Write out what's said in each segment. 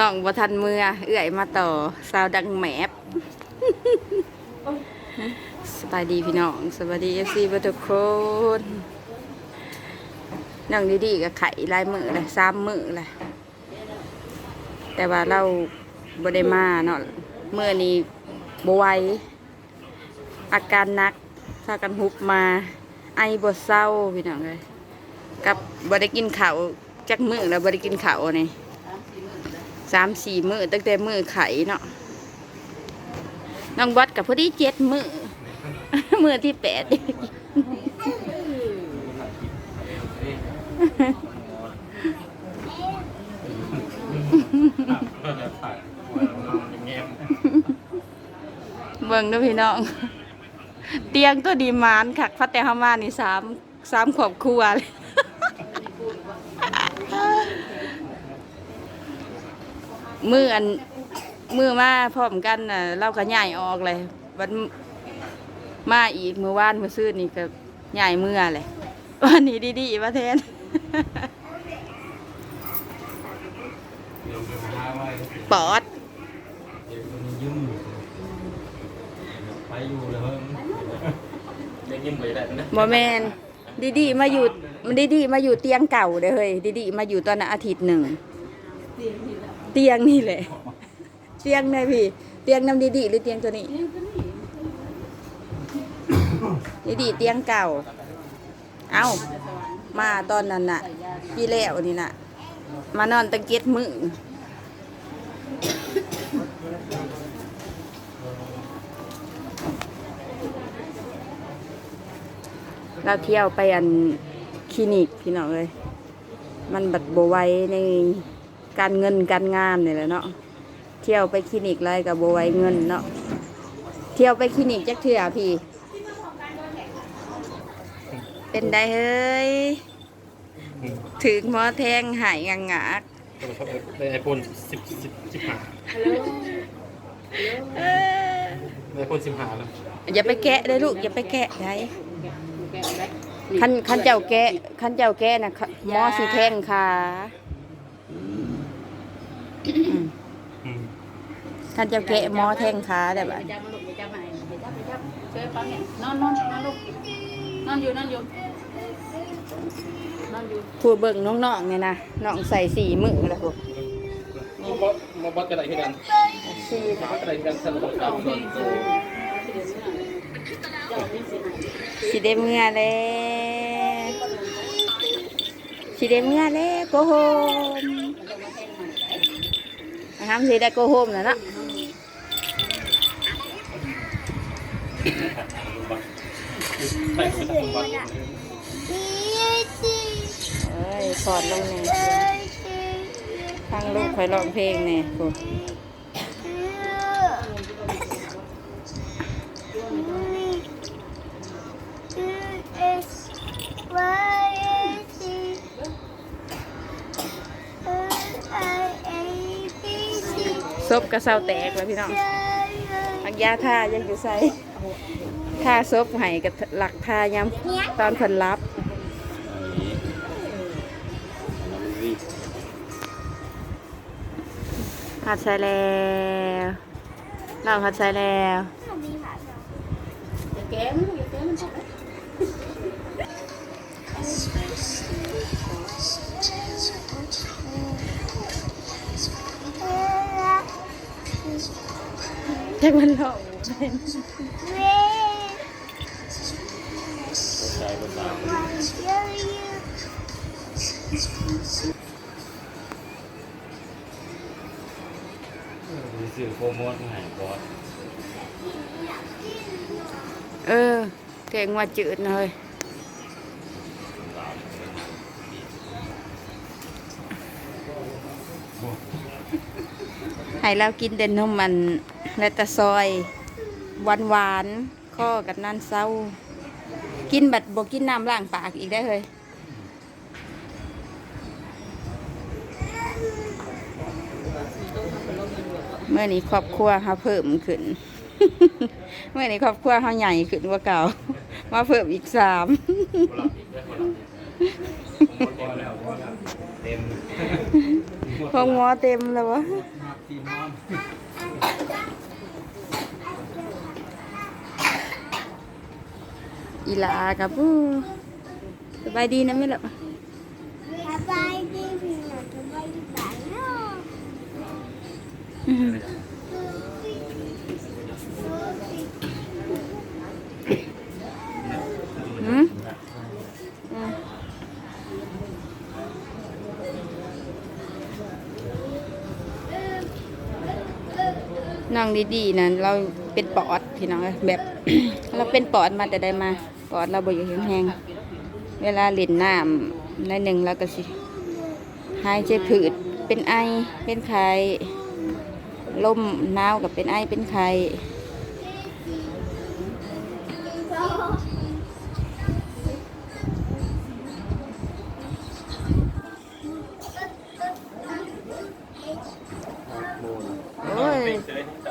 น้องบ่ทันเมื่อ เอื้อยมาต่อสาวดังแมบสบายดีพี่น้องสวัสดีเอฟซีทุกคนน้องดีๆก็ไข่ลายมือเลยสามมือเลยแต่ว่าเราบได้มาเนาะเมื่อนี้บไหวอาการนักพากันหุบมาไอบ่เศร้าพี่น้องเลยกับบ่ได้กินข้าวจักมือแล้วบ่ได้กินข้าวนี่ สามสี่มือตั้งแต่มือไข่เนาะน้องบอสกับพอดีเจ็ดมือมือที่แปดเบิ่งด้วยพี่น้อง เตียงตัวดีมานคักพัดแต่เฮามานี่สามสามขอบครัวเลย มืออันมือมาพร้อมกันน่ะเราก็ย้ายออกเลยวันมาอีกมือวานมือซื่อนี่ก็ย้ายมือเลยวันนี้ดีๆมาแทนปอดยิ้มไปอยู่เลยเพิ่มยิ้มไปได้นะบอแมนดีดีๆมาอยู่มันดีดีๆมาอยู่เตียงเก่าเด้อเฮ้ยดีดีๆมาอยู่ตอนนั้นอาทิตย์หนึ่ง เตียงนี่แหละ เตียงไหนพี่ เตียงน้ำดีดีๆหรือเตียงตัวนี้ดีดีๆเตียงเก่า เอ้า มาตอนนั้นน่ะ พี่แล้วนี่น่ะ มานอนตะเกียดมือเราเที่ยวไปอันคลินิกพี่น้องเลย มันบัดโบไว้ใน การเงินการงานนี่แหละเนาะเที่ยวไปคลินิกไรกับบไหว้เงินเนาะเที่ยวไปคลินิกจักเทื่อพี่ เป็นได้เฮ้ยถึงหมอแทงหายงังงากในไอโฟนสิบสิบสิบห้าเออในไอโฟนสิบห้าแล้วอย่าไปแกะได้ลูกอย่าไปแกะได้คันคันเจ้าแกะคันเจ้าแกะนะขะหมอสีแทงขาอื มอืมคันเจ้าแกะหมอแทงขาได้บ่ะจับมาลูกไปจับมาไปจับไปจับช่วยฟังเนี่ยนอนนอนนอนลูกนอนอยู่นอนอยู่นอนอยู่ผู้เบิ่งน้องๆเนี่ยนะน้องใส่สีมือแล้วพวกมาบอสมาบอสกระไดที่กันสีหมากระไดที่กันสนุกกับส่วนสีเดเมื่อแล้วสีเดเมื่อแล้วโกโฮม นะครับสีได้โกโฮมแล้วเนาะไปไปทำบอสเอ้ยสอนลงเนี่ยฟังลูกคอยร้องเพลงเนี่ยกู บกระเซาแตกแล้วพี่น้องอักยาท่ายังอยู่ใส่ท่าซบให้กับหลักท่ายามตอนเพิ่นรับหัดใส่แล้วเราหัดใส่แล้วอย่าแก้มัน อย่าแก้มันจับไว้แจ็คมันหลอกใจบนตาสื่อโปรโมทให้บอสเออเก่งว่าจืดเลยให้เรากินเด่นนมมัน และแตะซอยหวานหวานๆข้อกับนั่นเศร้า กินบัดบกินน้ำล้างปากอีกได้เลยเมื่อนี้ครอบครัวเขาเพิ่มขึ้น เมื่อนี้ครอบครัวเขาใหญ่ขึ้นกว่าเก่า มาเพิ่มอีกสามเต็มห้องหมอเต็มแล้ววะ มาที่นอน อีหลากับปูสบายดีนะไม่หรอสบายดีพี่น้องสบายดีบ้านเนาะหืมอืมน้องดีๆนะเราเป็นปอดพี่น้องแบบ เราเป็นปอดมาแต่ได้มา อดเราบ่อยู่แห้งๆเวลาเล่นน้ำในหนึ่งเราก็สิหายใจผืดเป็นไอเป็นไข้ลมหนาวกับเป็นไอเป็นไข้โอ้ย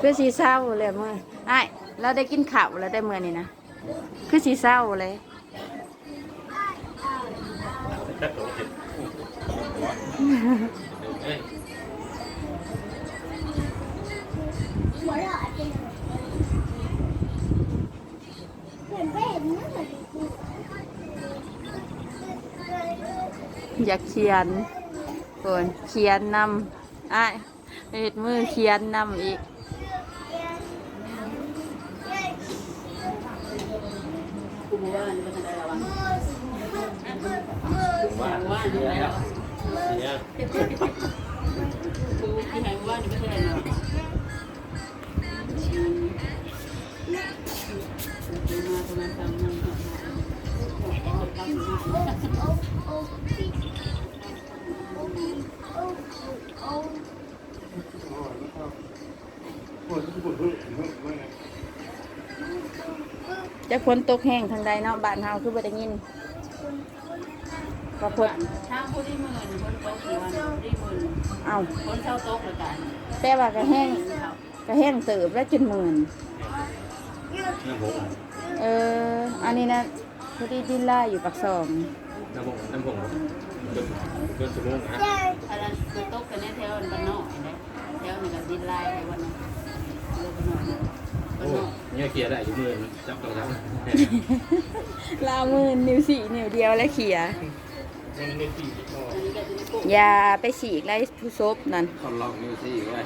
คือสีเศร้าเลยมื่อไอ้เราได้กินข้าวแล้วได้เมื่อนี่นะ คือสีเศร้าเลยอยากเขียนคนเขียนนำไอ้ายเฮ็ดมือเขียนนำอีก เป็นผมว่าเสียแล้วเสียกูที่ไหนว่านี่เป็นอะไรเนาะมาประมาณสามวันก่อน จะฝนตกแห้งทางใดเนาะบ้านเฮาคือบ่ได้ยินก็พดช่างผู้ที่หมื่นคนโต๊ะกี่วันที่หมื่นเอ้าคนเช่าโต๊ะละกันแต่ว่าก็แห้งก็แห้งเติบแล้วจนหมื่นน้ำผงเอออันนี้นะพอดีดินล่าอยู่ปักซองน้ำผงน้ำผงเกินเกินชั่วโมงนะอันนั้นโต๊ะกันเนี่ยแถวบ้านนอกนะแถวนี่ก็ดินลายไอ้วันนั้นเรือบ้านนอกบ้า โอ้นนอกเนี่ยเกียร์ได้อยู่มือจับต้องทลามือนิ้วสี่นิ้วเดียวแล้วเขียำมันไม่ตีก็อันนี้ก็จะได้ปลูกอย่าไปฉีกไรผู้ซบนั่นคอนล็อกนิ้วซี่ไว้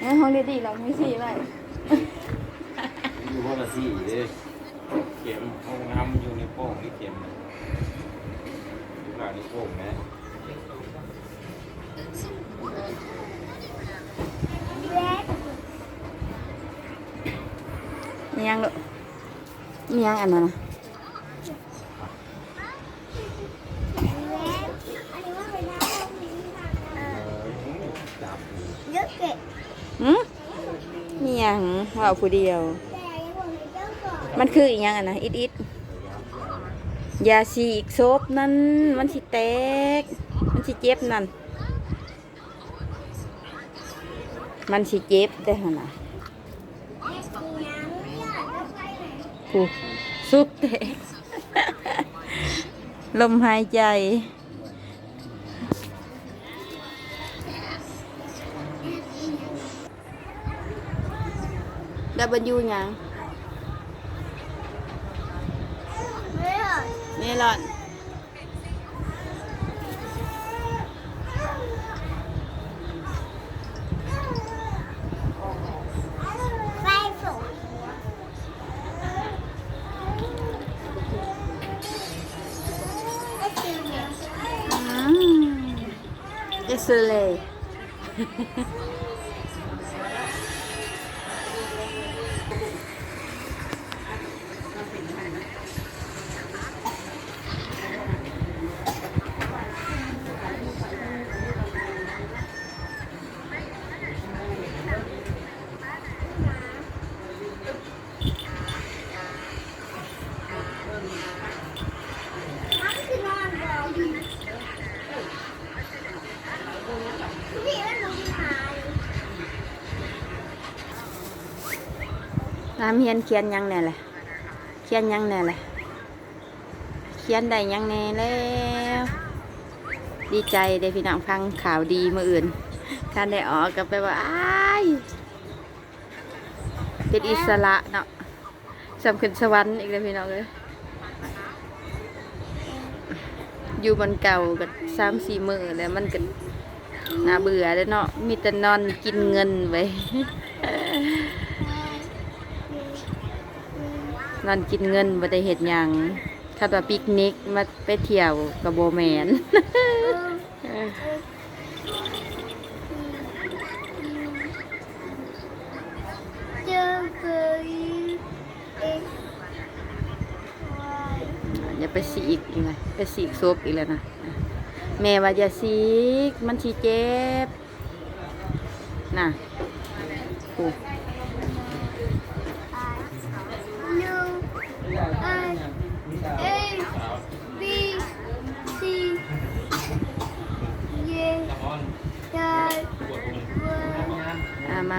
เอ้ยห้องเรดี้เราไม่สี่ไว้อยู่ห้องละซี่เลยเข็มห้องน้ำอยู่ในโป้งนี่เข็มอยู่หลังนี่โป้งนะ มียังลูกมียังอันนั้นนะจับเยอะเก็บหืมมียังว่าเอาผู้เดียวแต่ยังบอกให้เจ้าก่อนมันคืออีกยังอันนะอิดอิดยาฉีกซบนั่นมันสิแตก มันสิเจ็บนั่น มันสิเจ็บได้ขนาด ผู้สุดแตก ลมหายใจ ดับเบิลยูยัง ไม่หรอก เมลอน เอ น้ำเฮียนเขียนยังแน่แหละเขียนยังแน่แหละเขียนได้ยังแน่แล้วดีใจได้พี่น้องฟังข่าวดีมื่ออื่นการได้ออกก็ไปว่าอ้ายเป็นอิสระเนาะสำขึ้นสวรรค์อีกแล้วพี่น้องเลยอยู่บนเก่าก็สามสี่มือแล้วมันก็น่าเบื่อแล้วเนาะมีแต่นอนกินเงินไว้ นอนกินเงินบ่ได้เห็ดหยังถ้าว่าปิกนิกมาไปเที่ยวกับโบแมนอย่าไปสีกอีกเลยไปสีกซบอีกแล้วนะ แม่ว่าอย่าสีกมันชีเจ็บ น่ะโอ้ ยูไอเอบีซีเยดา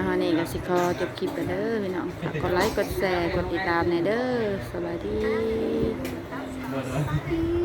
วัน อา มาฮอนี่ก็สิคอจบคลิปไปเด้อพี่น้องกดไลค์กดแชร์กดติดตามในเด้อสวัสดี